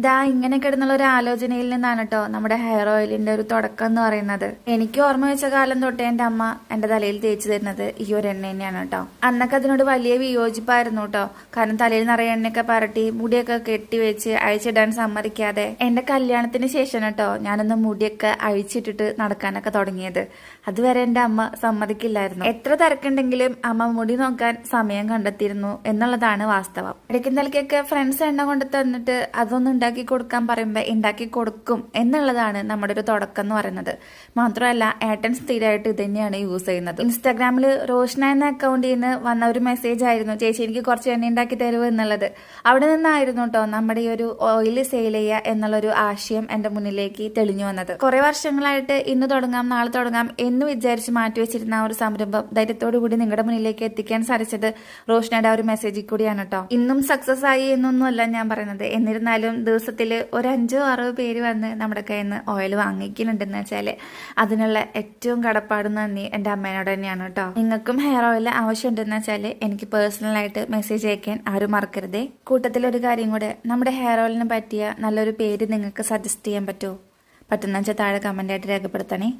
ഇതാ ഇങ്ങനെ കിടന്നുള്ള ഒരു ആലോചനയിൽ നിന്നാണ് കേട്ടോ നമ്മുടെ ഹെയർ ഓയിലിന്റെ ഒരു തുടക്കം എന്ന് പറയുന്നത്. എനിക്ക് ഓർമ്മ വെച്ച കാലം തൊട്ടേ എന്റെ അമ്മ എന്റെ തലയിൽ തേച്ചു തരുന്നത് ഈ ഒരു എണ്ണ തന്നെയാണ് കേട്ടോ അന്നൊക്കെ അതിനോട് വലിയ വിയോജിപ്പായിരുന്നു കേട്ടോ കാരണം തലയിൽ നിറയെ എണ്ണയൊക്കെ പരട്ടി മുടിയൊക്കെ കെട്ടി വെച്ച് അഴിച്ചിടാൻ സമ്മതിക്കാതെ എന്റെ കല്യാണത്തിന് ശേഷം കേട്ടോ ഞാനൊന്ന് മുടിയൊക്കെ അഴിച്ചിട്ടിട്ട് നടക്കാനൊക്കെ തുടങ്ങിയത്. അതുവരെ എന്റെ അമ്മ സമ്മതിക്കില്ലായിരുന്നു. എത്ര തിരക്കുണ്ടെങ്കിലും അമ്മ മുടി നോക്കാൻ സമയം കണ്ടെത്തിയിരുന്നു എന്നുള്ളതാണ് വാസ്തവം. ഇടയ്ക്ക് നിലയ്ക്കൊക്കെ ഫ്രണ്ട്സ് എണ്ണ കൊണ്ട് തന്നിട്ട് അതൊന്നും ഉണ്ടാക്കി കൊടുക്കാൻ പറയുമ്പോൾ ഉണ്ടാക്കി കൊടുക്കും എന്നുള്ളതാണ് നമ്മുടെ ഒരു തുടക്കം എന്ന് പറയുന്നത്. മാത്രമല്ല ഏട്ടൻ സ്ഥിരമായിട്ട് ഇത് തന്നെയാണ് യൂസ് ചെയ്യുന്നത്. ഇൻസ്റ്റാഗ്രാമിൽ റോഷന എന്ന അക്കൗണ്ടിൽ നിന്ന് വന്ന ഒരു മെസ്സേജ് ആയിരുന്നു ചേച്ചി എനിക്ക് കുറച്ച് എണ്ണ ഉണ്ടാക്കി തരുമോ എന്നുള്ളത്. അവിടെ നിന്നായിരുന്നു കേട്ടോ നമ്മുടെ ഈ ഒരു ഓയിൽ സെയിൽ ചെയ്യുക എന്നുള്ളൊരു ആശയം എന്റെ മുന്നിലേക്ക് തെളിഞ്ഞു വന്നത്. കുറെ വർഷങ്ങളായിട്ട് ഇന്ന് തുടങ്ങാം നാളെ തുടങ്ങാം എന്ന് വിചാരിച്ച് മാറ്റി വെച്ചിരുന്ന ആ ഒരു സംരംഭം ധൈര്യത്തോടു കൂടി നിങ്ങളുടെ മുന്നിലേക്ക് എത്തിക്കാൻ സാധിച്ചത് റോഷനയുടെ ആ ഒരു മെസ്സേജിൽ കൂടിയാണ് കേട്ടോ ഇന്നും സക്സസ് ആയി എന്നൊന്നുമല്ല ഞാൻ പറയുന്നത്. എന്നിരുന്നാലും ദിവസത്തിൽ ഒരു അഞ്ചോ ആറോ പേര് വന്ന് നമ്മുടെ കയ്യിൽ നിന്ന് ഓയിൽ വാങ്ങിക്കുന്നുണ്ടെന്ന് വെച്ചാൽ അതിനുള്ള ഏറ്റവും കടപ്പാട് നന്ദി എന്റെ അമ്മേനോട് തന്നെയാണ് കേട്ടോ. നിങ്ങൾക്കും ഹെയർ ഓയിൽ ആവശ്യമുണ്ടെന്ന് വെച്ചാൽ എനിക്ക് പേഴ്സണലായിട്ട് മെസ്സേജ് അയക്കാൻ ആരും മറക്കരുതേ. കൂട്ടത്തിൽ ഒരു കാര്യം കൂടെ നമ്മുടെ ഹെയർ ഓയിലിന് പറ്റിയ നല്ലൊരു പേര് നിങ്ങൾക്ക് സജസ്റ്റ് ചെയ്യാൻ പറ്റുമോ? പറ്റുന്ന വെച്ചാൽ താഴെ കമന്റായിട്ട് രേഖപ്പെടുത്തണേ.